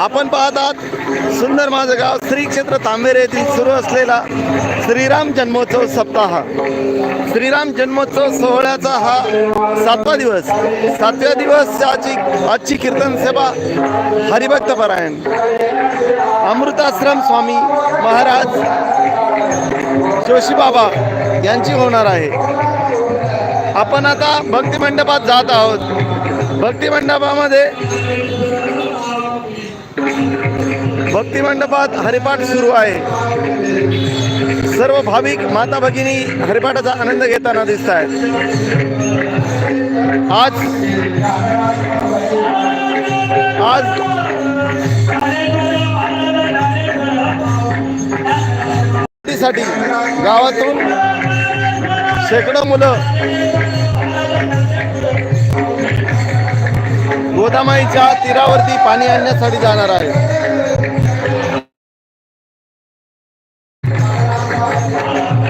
आपण पाहत आहात सुंदर माझं गाव श्री क्षेत्र तांबेरे येथील सुरू असलेला श्रीराम जन्मोत्सव सप्ताह. श्रीराम जन्मोत्सव सोहळ्याचा हा सातवा दिवस. सातव्या दिवसाची आजची कीर्तन सेवा हरिभक्त परायण. अमृताश्रम स्वामी महाराज जोशी बाबा यांची होणार आहे. आपण आता भक्ती मंडपात जात आहोत. भक्ती मंडपामध्ये भक्ती मंडपात हरिपाठ सुरू आहे. सर्व भाविक माता भगिनी हरिपाठाचा आनंद घेताना दिसत आहेत आज आज साठी गावातून शेकडो मुलं गोदामाईच्या तीरावरती पाणी आणण्यासाठी जाणार आहे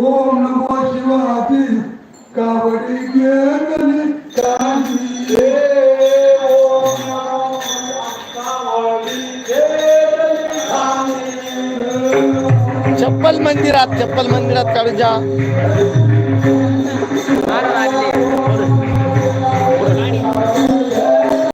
ओम नमो कावडी ओम कावडी रे. चप्पल मंदिरात चप्पल मंदिरात काढून जा.